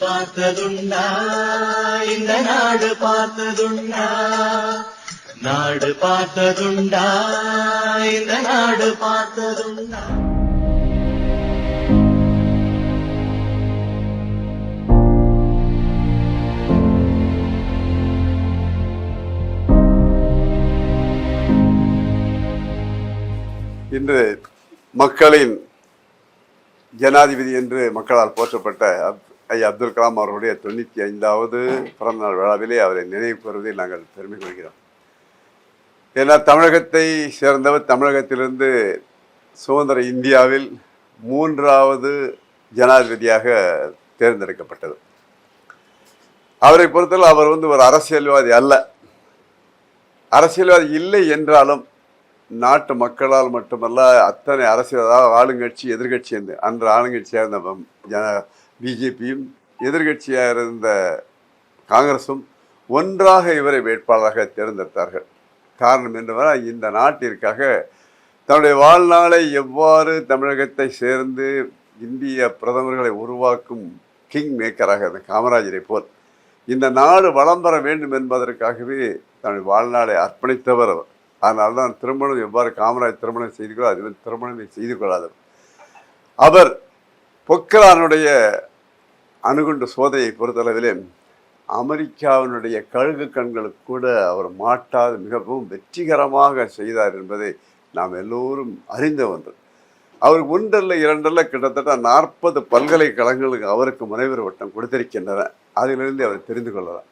பார்த்ததுண்டா? இந்த நாடு பார்த்ததுண்டா? நாடு பார்த்ததுண்டா? இந்த நாடு பார்த்ததுண்டா? இன்று மக்களின் ஜனாதிபதி என்று மக்களால் போற்றப்பட்ட ஐயா அப்துல் கலாம் அவர்களுடைய தொண்ணூற்றி ஐந்தாவது பிறந்தநாள் விழாவிலே அவரை நினைவு கூறுவதில் நாங்கள் பெருமை கொள்கிறோம். ஏன்னா தமிழகத்தை சேர்ந்தவர் தமிழகத்திலிருந்து சுதந்திர இந்தியாவில் மூன்றாவது ஜனாதிபதியாக தேர்ந்தெடுக்கப்பட்டது. அவரை பொறுத்தவரை அவர் வந்து ஒரு அரசியல்வாதி அல்ல. அரசியல்வாதி இல்லை என்றாலும் நாட்டு மக்களால் மட்டுமல்ல அத்தனை அரசியல் அதாவது ஆளுங்கட்சி எதிர்கட்சி என்று அன்று ஆளுங்கட்சியாக இருந்த ஜன பிஜேபியும் எதிர்கட்சியாக இருந்த காங்கிரஸும் ஒன்றாக இவரை வேட்பாளராக தேர்ந்தெடுத்தார்கள். காரணம் என்னவென்றால் இந்த நாட்டிற்காக தன்னுடைய வாழ்நாளை எவ்வாறு தமிழகத்தை சேர்ந்து இந்திய பிரதமர்களை உருவாக்கும் கிங் மேக்கராக அந்த காமராஜரை போல் இந்த நாடு வளம் பெற வேண்டும் என்பதற்காகவே தன்னுடைய வாழ்நாளை அர்ப்பணித்தவர் அவர். அதனால தான் திருமணம் எவ்வாறு காமராஜ் திருமணம் செய்து கொள்ள அதுவே திருமணமே செய்து கொள்ளாதவர். அவர் பொக்கலானுடைய அணுகுண்டு சோதனையை பொறுத்தளவிலே அமெரிக்காவினுடைய கழுகு கண்களுக்கு கூட அவர் மாட்டாது மிகவும் வெற்றிகரமாக செய்தார் என்பதை நாம் எல்லோரும் அறிந்த ஒன்று. அவர் ஒன்றல்ல இரண்டல்ல கிட்டத்தட்ட நாற்பது பல்கலைக்கழகங்களுக்கு அவருக்கு முனைவர் வட்டம் கொடுத்திருக்கின்றன. அதிலிருந்து அவர் தெரிந்து கொள்ளலாம்.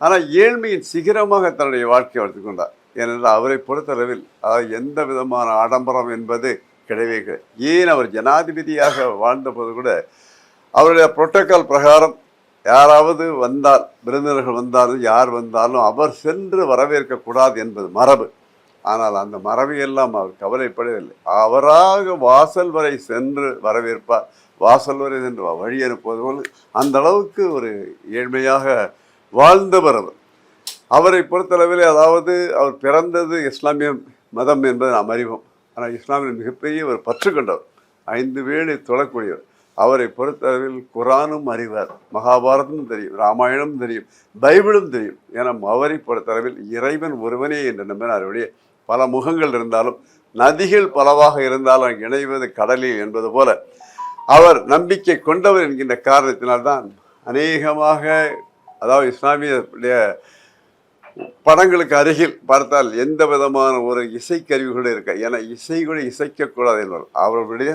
ஆனால் ஏழ்மையின் சிகரமாக தன்னுடைய வாழ்க்கையை வளர்த்து கொண்டார். ஏனென்றால் அவரை பொறுத்தளவில் அதாவது எந்த விதமான ஆடம்பரம் என்பது கிடையவே கிடையாது. ஏன் அவர் ஜனாதிபதியாக வாழ்ந்தபோது கூட அவருடைய புரோட்டோக்கால் பிரகாரம் யாராவது வந்தால் விருந்தினர்கள் வந்தாலும் யார் வந்தாலும் அவர் சென்று வரவேற்கக்கூடாது என்பது மரபு. ஆனால் அந்த மரபையெல்லாம் அவர் கவலைப்படவில்லை. அவராக வாசல் வரை சென்று வரவேற்பார். வாசல் வரை சென்று வழி அனுப்புவது அந்த அளவுக்கு ஒரு ஏழ்மையாக வாழ்ந்தவர் அவர். அவரை பொறுத்தளவில் அதாவது அவர் பிறந்தது இஸ்லாமிய மதம் என்பது நாம் அறிவோம். ஆனால் இஸ்லாமிய மிகப்பெரிய ஒரு பற்று கொண்டவர். ஐந்து வேளை தொழக்கூடியவர். அவரை பொறுத்தளவில் குரானும் அறிவார். மகாபாரதமும் தெரியும் ராமாயணமும் தெரியும் பைபிளும் தெரியும். ஏன்னா அவரை பொறுத்தளவில் இறைவன் ஒருவனே என்று நம்பினார் அவருடைய பல முகங்கள் இருந்தாலும் நதிகள் பலவாக இருந்தாலும் இணைவது கடலில் என்பது போல அவர் நம்பிக்கை கொண்டவர் என்கின்ற காரணத்தினால்தான் அநேகமாக அதாவது இஸ்லாமிய படங்களுக்கு அருகில் பார்த்தால் எந்த விதமான ஒரு இசைக்கருவிகளும் இருக்க ஏன்னா இசை கூட இசைக்கக்கூடாது என்பவர் அவருடைய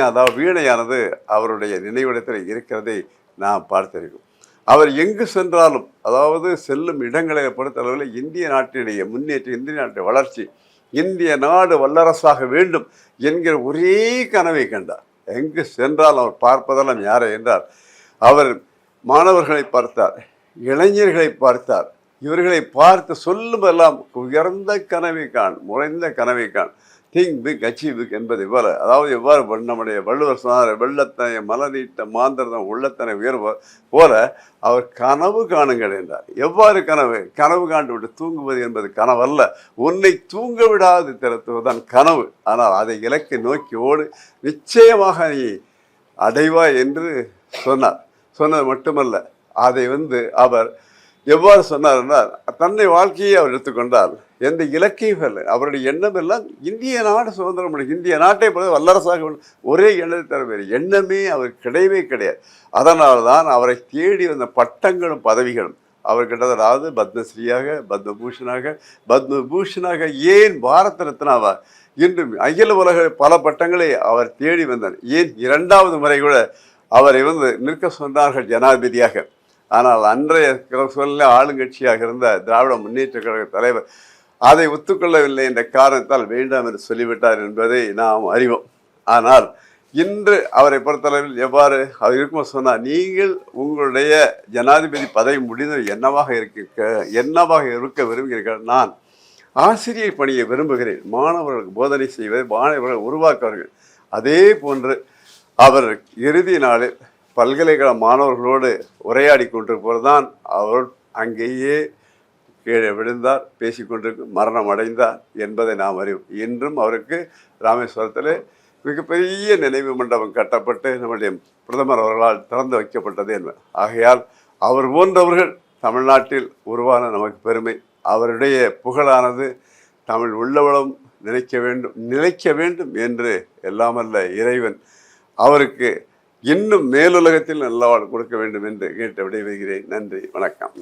அதாவது வீணையானது அவருடைய நினைவிடத்தில் இருக்கிறதை நாம் பார்த்திருக்கோம் அவர் எங்கு சென்றாலும் அதாவது செல்லும் இடங்களை பொறுத்தளவில் இந்திய நாட்டினுடைய முன்னேற்றம் இந்திய நாட்டின் வளர்ச்சி இந்திய நாடு வல்லரசாக வேண்டும் என்கிற ஒரே கனவை கண்டார். எங்கு சென்றால் அவர் பார்ப்பதெல்லாம் யாரை என்றால் அவர் மாணவர்களை பார்த்தார் இளைஞர்களை பார்த்தார் இவர்களை பார்த்து சொல்லுமெல்லாம் உயர்ந்த கனவை காண் முறைந்த கனவை காண் திங் பிக் அச்சீவ் பிக் என்பதை இவ்வாறு அதாவது எவ்வாறு நம்முடைய வள்ளுவர் சொன்னார் வெள்ளத்தனை மலநீட்ட மாந்திரதம் உள்ளத்தனை உயர்வர் போல அவர் கனவு காணுங்கள் என்றார். எவ்வாறு கனவு? கனவு காண்டு விட்டு தூங்குவது என்பது கனவல்ல. உன்னை தூங்க விடாது திறத்துவதுதான் கனவு. ஆனால் அதை இலக்கை நோக்கி ஓடு. நிச்சயமாக நீ அடைவாய் என்று சொன்னார். சொன்னது மட்டுமல்ல. அதை வந்து அவர் எவ்வாறு சொன்னார் என்றால் தன்னை வாழ்க்கையை அவர் எடுத்துக்கொண்டால் எந்த இலக்கியங்கள் இல்லை அவருடைய எண்ணம் எல்லாம் இந்திய நாடு சுதந்திரம் அடையும். இந்திய நாட்டை போல வல்லரசாக ஒரே எண்ணத்தை தர வேறு எண்ணமே அவர் கிடையவே கிடையாது. அதனால தான் அவரை தேடி வந்த பட்டங்களும் பதவிகளும் அவர் கிட்டத்தட்ட அதாவது பத்மஸ்ரீயாக பத்மபூஷனாக பத்மபூஷனாக ஏன் பாரத ரத்னாவா இன்றும் அகில உலக பல பட்டங்களை அவர் தேடி வந்தார். ஏன் இரண்டாவது முறை கூட அவரை வந்து நிற்க சொன்னார்கள் ஜனாதிபதியாக. ஆனால் அன்றைய சொல்ல ஆளுங்கட்சியாக இருந்த திராவிட முன்னேற்ற கழக தலைவர் அதை ஒத்துக்கொள்ளவில்லை என்ற காரணத்தால் வேண்டாம் என்று சொல்லிவிட்டார் என்பதை நாம் அறிவோம். ஆனால் இன்று அவரை பொறுத்தளவில் எவ்வாறு அவர் இருக்கும் சொன்னால் நீங்கள் உங்களுடைய ஜனாதிபதி பதவி முடிந்தது என்னவாக இருக்க என்னவாக இருக்க விரும்புகிறீர்கள்? நான் ஆசிரியர் பணியை விரும்புகிறேன். மாணவர்களுக்கு போதனை செய்வதை மாணவர்கள் உருவாக்குவார்கள். அதே போன்று அவர் இறுதி நாளில் பல்கலைக்கழக மாணவர்களோடு உரையாடி கொண்டிருப்பவர் தான் அவர். அங்கேயே கீழே விழுந்தார் பேசிக்கொண்டிருக்கு மரணம் அடைந்தார் என்பதை நாம் அறிவோம் இன்றும் அவருக்கு ராமேஸ்வரத்தில் மிகப்பெரிய நினைவு மண்டபம் கட்டப்பட்டு நம்முடைய பிரதமர் அவர்களால் திறந்து வைக்கப்பட்டது என்பது ஆகையால் அவர் போன்றவர்கள் தமிழ்நாட்டில் உருவான நமக்கு பெருமை. அவருடைய புகழானது தமிழ் உள்ளவளம் நினைக்க வேண்டும் நிலைக்க வேண்டும் என்று எல்லாமல்ல இறைவன் அவருக்கு இன்னும் மேலுலகத்தில் நல்லா கொடுக்க வேண்டும் என்று கேட்டு விடைபெறுகிறேன். நன்றி வணக்கம்.